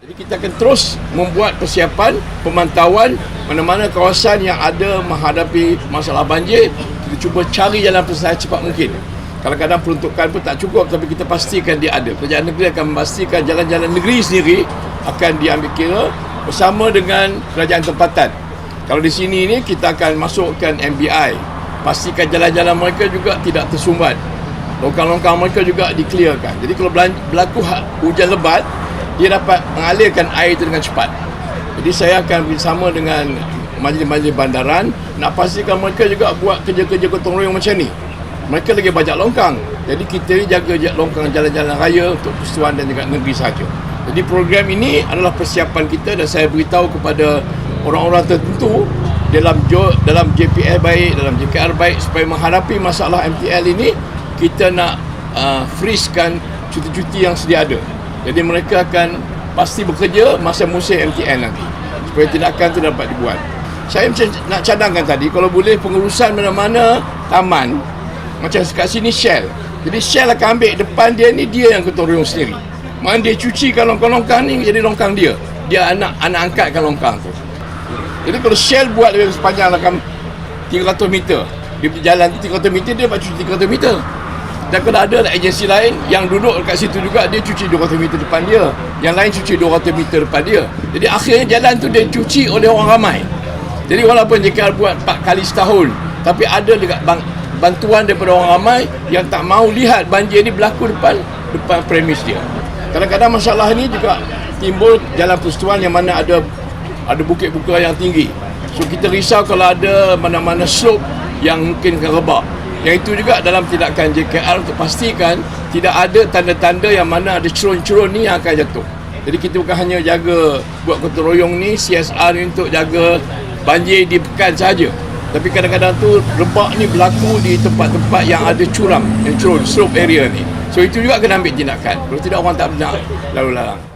Jadi kita akan terus membuat persiapan pemantauan mana-mana kawasan yang ada menghadapi masalah banjir. Kita cuba cari jalan penyelesaian cepat mungkin. Kadang-kadang peruntukan pun tak cukup tapi kita pastikan dia ada. Kerajaan negeri akan memastikan jalan-jalan negeri sendiri akan diambil kira bersama dengan kerajaan tempatan. Kalau di sini ni kita akan masukkan MBI. Pastikan jalan-jalan mereka juga tidak tersumbat. Longkang-longkang mereka juga dikliarkan. Jadi kalau berlaku ha- hujan lebat, dia dapat mengalirkan air itu dengan cepat. Jadi saya akan bersama dengan majlis-majlis bandaran nak pastikan mereka juga buat kerja-kerja gotong royong macam ni. Mereka lagi banyak longkang. Jadi kita ni jaga longkang jalan-jalan raya untuk persatuan dan juga negeri sahaja. Jadi program ini adalah persiapan kita dan saya beritahu kepada orang-orang tertentu dalam dalam JPL baik, dalam JKR baik supaya menghadapi masalah MTL ini kita nak uh, freezekan cuti-cuti yang sedia ada. Jadi mereka akan pasti bekerja masa musim MTN nanti supaya tindakan itu dapat dibuat. Saya macam nak cadangkan tadi kalau boleh pengurusan mana-mana taman macam kat sini Shell. Jadi Shell akan ambil depan dia ni dia yang gotong royong sendiri. Mana dia cucikan longkang-longkang ni jadi longkang dia. Dia anak anak angkatkan longkang tu. Jadi kalau Shell buat lebih sepanjang dalam 300 meter, dia pergi jalan tu 300 meter dia buat cuci 300 meter. Dan kalau ada agensi lain yang duduk dekat situ juga dia cuci 200 meter depan dia. Yang lain cuci 200 meter depan dia. Jadi akhirnya jalan tu dia cuci oleh orang ramai. Jadi walaupun JKR buat 4 kali setahun tapi ada juga bang, bantuan daripada orang ramai yang tak mau lihat banjir ni berlaku depan depan premis dia. Kadang-kadang masalah ni juga timbul jalan persetuan yang mana ada ada bukit bukit yang tinggi. So kita risau kalau ada mana-mana slope yang mungkin akan rebak. Yang itu juga dalam tindakan JKR untuk pastikan tidak ada tanda-tanda yang mana ada cerun-cerun ni yang akan jatuh. Jadi kita bukan hanya jaga buat gotong royong ni CSR ni untuk jaga banjir di pekan saja. Tapi kadang-kadang tu rebak ni berlaku di tempat-tempat yang ada curam, yang cerun, slope area ni. So itu juga kena ambil tindakan. Kalau tidak orang tak nak lalu lalang.